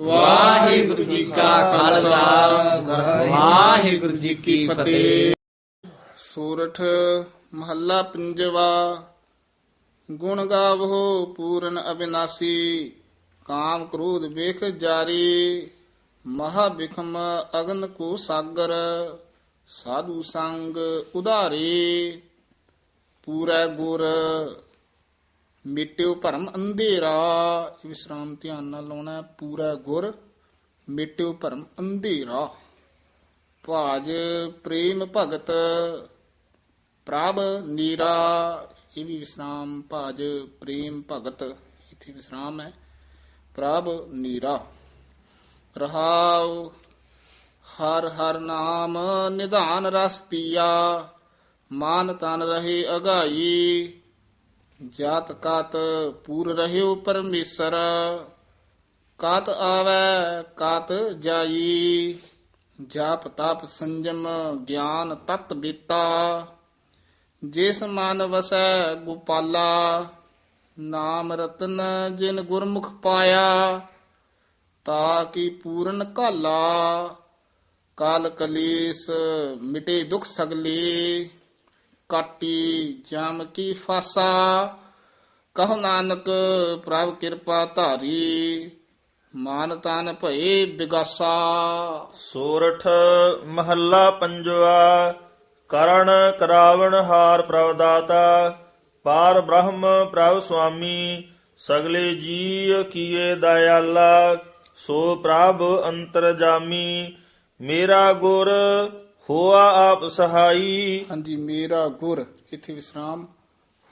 ਵਾਹਿਗੁਰੂ ਜੀ ਕਾ ਖਾਲਸਾ। ਵਾਹਿਗੁਰੂ ਜੀ ਕੀ ਫਤਿਹ। ਸੂਰਠ ਮਹੱਲਾ ਪੰਜਵਾ, ਗੁਣ ਗਾਵੋ ਪੂਰਨ ਅਬਿਨਾਸੀ, ਕਾਮ ਕ੍ਰੋਧ ਵੇਖ ਜਾਰੀ ਮਹਾ ਬਿਖਮ ਅਗਨ ਕੋ ਸਾਗਰ, ਸਾਧੂ ਸੰਗ ਉਧਾਰੇ, ਪੂਰਾ ਗੁਰ ਮਿਟਿਓ ਭਰਮ ਅੰਧੇਰਾ। ਵਿਸਰਾਮ ਧਿਆਨ ਨਾਲ ਲਾਉਣਾ ਪੂਰਾ ਗੁਰ, ਮਿਟਿਓ ਭਰਮ ਅੰਧੇਰਾ। ਭਾਜ ਪ੍ਰੇਮ ਭਗਤ, ਪ੍ਰਭ ਨੀਰਾ। ਇਹ ਵੀ ਵਿਸਰਾਮ ਭਾਜ ਪ੍ਰੇਮ ਭਗਤ, ਇੱਥੇ ਵਿਸਰਾਮ ਹੈ, ਪ੍ਰਭ ਨੀਰਾ। ਰਹਾਉ, ਹਰ ਹਰ ਨਾਮ ਨਿਧਾਨ ਰਸ ਪੀਆ, ਮਾਨ ਤਨ ਰਹੇ ਅਗਾਈ। ਜਾਤ ਕਾਤ ਪੂਰ ਰਹਿਓ ਪਰਮੇਸ਼ਰ, ਕਾਤ ਆਵੈ, ਕਾਤ ਜਾਈ। ਜਾਪ ਤਪ ਸੰਜਮ ਗਿਆਨ ਤਤ ਬੀਤਾ। ਜਿਸ ਮਨ ਵਸੈ ਗੋਪਾਲਾ, ਨਾਮ ਰਤਨ ਜਿਨ ਗੁਰਮੁਖ ਪਾਇਆ। ਤਾ ਕੀ ਪੂਰਨ ਕਾਲਾ ਕਾਲ ਕਲੇਸ਼ ਮਿਟੇ ਦੁਖ ਸਗਲੇ। ਕਾਟੀ ਜਮ ਕੀ ਫਾਸਾ। ਕਹੋ ਨਾਨਕ ਪ੍ਰਭ ਕਿਰਪਾ ਧਾਰੀ, ਮਾਨ ਤਨ ਭਏ ਬਿਗਾਸਾ। ਸੋਰਠ ਮਹੱਲਾ ਪੰਜਵਾ ਕਰਣ ਕਰਾਵਣ ਹਾਰ ਪ੍ਰਭ ਦਾਤਾ, ਪਾਰ ਬ੍ਰਹਮ ਪ੍ਰਭ ਸੁਆਮੀ, ਸਗਲੇ ਜੀ ਕੀਏ ਦਇਆਲਾ, ਸੋ ਪ੍ਰਭ ਅੰਤਰਜਾਮੀ ਮੇਰਾ ਗੁਰ ਹੋਆ ਆਪ ਸਹਾਈ ਹਾਂਜੀ ਮੇਰਾ ਗੁਰ ਇੱਥੇ ਵਿਸਰਾਮ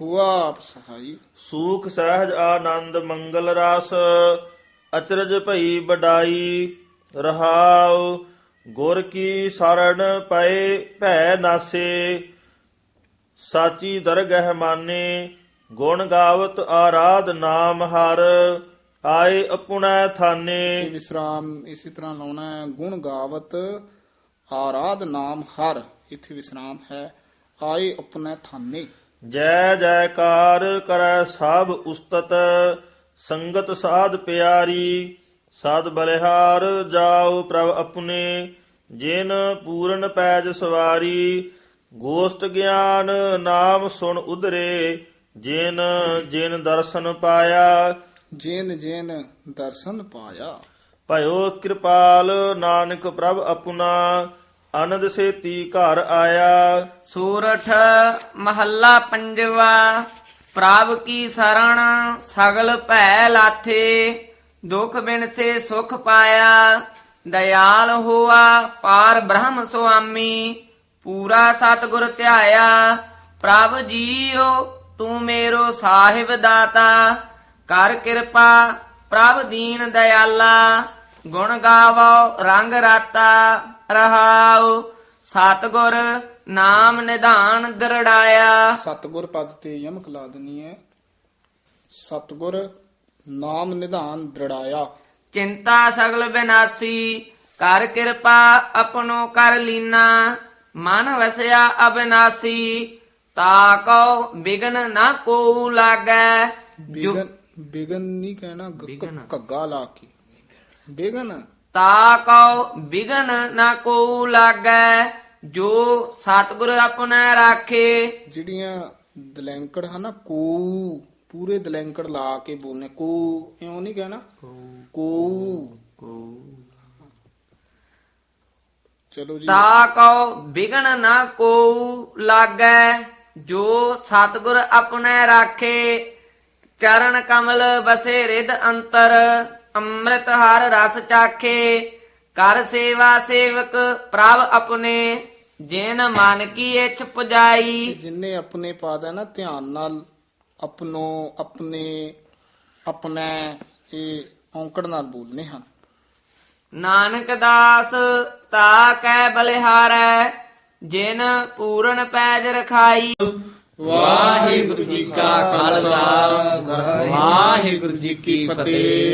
ਹੁਆ ਆਪ ਸਹਾਈ ਸੂਖ ਸਹਿਜ ਆਨੰਦ ਮੰਗਲ ਰਸ ਅਚਰਜ ਭਈ ਬਡਾਈ ਰਹਾਉ ਗੁਰ ਕੀ ਸਰਣ ਪਏ ਭੈ ਨਾਸੇ ਸਾਚੀ ਦਰਗਹਿ ਮਾਨੇ ਗੁਣ ਗਾਵਤ ਆਰਾਧ ਨਾਮ ਹਰ ਆਏ ਅਪੁਣੈ ਥਾਨੇ ਵਿਸਰਾਮ ਇਸੇ ਤਰ੍ਹਾਂ ਲਾਉਣਾ ਹੈ ਗੁਣ ਗਾਵਤ ਆਰਾਧ ਨਾਮ ਹਰ ਇੱਥੇ ਵਿਸਰਾਮ ਹੈ ਆਏ ਆਪਣੇ ਥਾਨੇ। ਜੈ ਜੈਕਾਰ ਕਰੈ ਸਭ ਉਸਤਤ ਸੰਗਤ ਸਾਧ ਪਿਆਰੀ ਸਾਧ ਬਲਿਹਾਰ ਜਾਓ ਪ੍ਰਭ ਆਪਣੇ ਜਿਨ ਪੂਰਨ ਪੈਜ ਸਵਾਰੀ ਗੋਸਤ ਗਿਆਨ ਨਾਮ ਸੁਣ ਉਧਰੇ ਜਿਨ ਜਿਨ ਦਰਸ਼ਨ ਪਾਇਆ। ਜਿਨ ਜਿਨ ਦਰਸ਼ਨ ਪਾਇਆ। ਭਇਓ ਕਿਰਪਾਲ ਨਾਨਕ ਪ੍ਰਭ ਆਪਣਾ ਆਨੰਦ ਸੇਤੀ ਘਰ ਆਇਆ। ਸੂਰਠ ਮਹੱਲਾ ਪੰਜਵਾ ਪ੍ਰਭ ਕੀ ਸਰਣ ਸਗਲ ਭੈ ਲਾਥੇ, ਦੁਖ ਬਿਨ ਸੇ ਸੁਖ ਪਾਇਆ, ਦਇਆਲ ਹੋਆ ਪਾਰ ਬ੍ਰਹਮ ਸੁਆਮੀ, ਪੂਰਾ ਸਤਿਗੁਰ ਧਿਆਇਆ, ਪ੍ਰਭ ਜੀਓ ਤੂੰ ਮੇਰੋ ਸਾਹਿਬ ਦਾਤਾ, ਕਰ ਕਿਰਪਾ ਪ੍ਰਭ ਦੀਨ ਦਇਆਲਾ ਗੁਣ ਗਾਵੋ ਰੰਗ ਰਾਤਾ ਰਹਾਉ ਸਤਿਗੁਰ ਨਾਮ ਨਿਧਾਨ ਦਰੜਾਇਆ। ਸਤਗੁਰ ਪਦ ਤੇ ਯਮਕ ਲਾ ਦੇਣੀ ਹੈ ਸਤਗੁਰ ਨਾਮ ਨਿਧਾਨ ਦ੍ਰਿੜਾਇਆ। ਚਿੰਤਾ ਸਗਲ ਬਿਨਾਸੀ ਕਰ ਕਿਰਪਾ ਆਪਣੋ ਕਰ ਲੀਨਾ। ਮਨ ਵਸਿਆ ਅਬਿਨਾਸੀ ਤਾ ਕਉ ਬਿਗਨ ਨਾ ਕੋ ਲਾਗੈ। ਬਿਗਨ ਬਿਗਨ ਨਹੀਂ ਕਹਿਣਾ ਕ- ਘੱਗਾ ਲਾ ਕੇ। ਬਿਗਨ ਤਾ ਕਉ ਬਿਗਨ ਨਾ ਕੋ ਲਾਗੈ ਜੋ ਸਤਿਗੁਰ ਆਪਣਾ ਰਾਖੇ। ਜਿਹੜੀਆਂ ਦਲੈਂਕੜ ਹਨ ਨਾ ਕੋ ਪੂਰੇ ਦਲੈਂਕੜ ਲਾ ਕੇ ਬੋਲਨੇ। ਕੋ ਇਉਂ ਨਹੀਂ ਕਹਿਣਾ। ਕੋ ਚਲੋ ਜੀ। ਤਾ ਕਉ ਬਿਗਨ ਨਾ ਕੋ ਲਾਗੈ ਜੋ ਸਤਿਗੁਰ ਆਪਣੇ ਰਾਖੇ। ਚਰਨ ਕਮਲ ਵਸੇ ਰਿਦ ਅੰਤਰ। ਅੰਮ੍ਰਿਤ ਹਰ ਰਸ ਚਾਖੇ ਕਰ ਸੇਵਾ ਸੇਵਕ ਪ੍ਰਭ ਆਪਣੇ ਜਿਨ ਮਨ ਕੀ ਇਛ ਪੁਜਾਈ ਜਿਨਨੇ ਆਪਣੇ ਪਾਦ ਨਾ ਧਿਆਨ ਨਾਲ ਆਪਣੋ ਆਪਣੇ ਆਪਣਾ ਇਹ ਔਂਕੜ ਨਾਲ ਬੋਲਨੇ ਹਨ। ਨਾਨਕ ਦਾਸ ਤਾ ਕੈ ਬਲਿਹਾਰੈ ਜਿਨ ਪੂਰਨ ਪੈਜ ਰਖਾਈ। ਵਾਹਿਗੁਰੂ ਜੀ ਕਾ ਖਾਲਸਾ ਵਾਹਿਗੁਰੂ ਜੀ ਕੀ ਫਤਿਹ।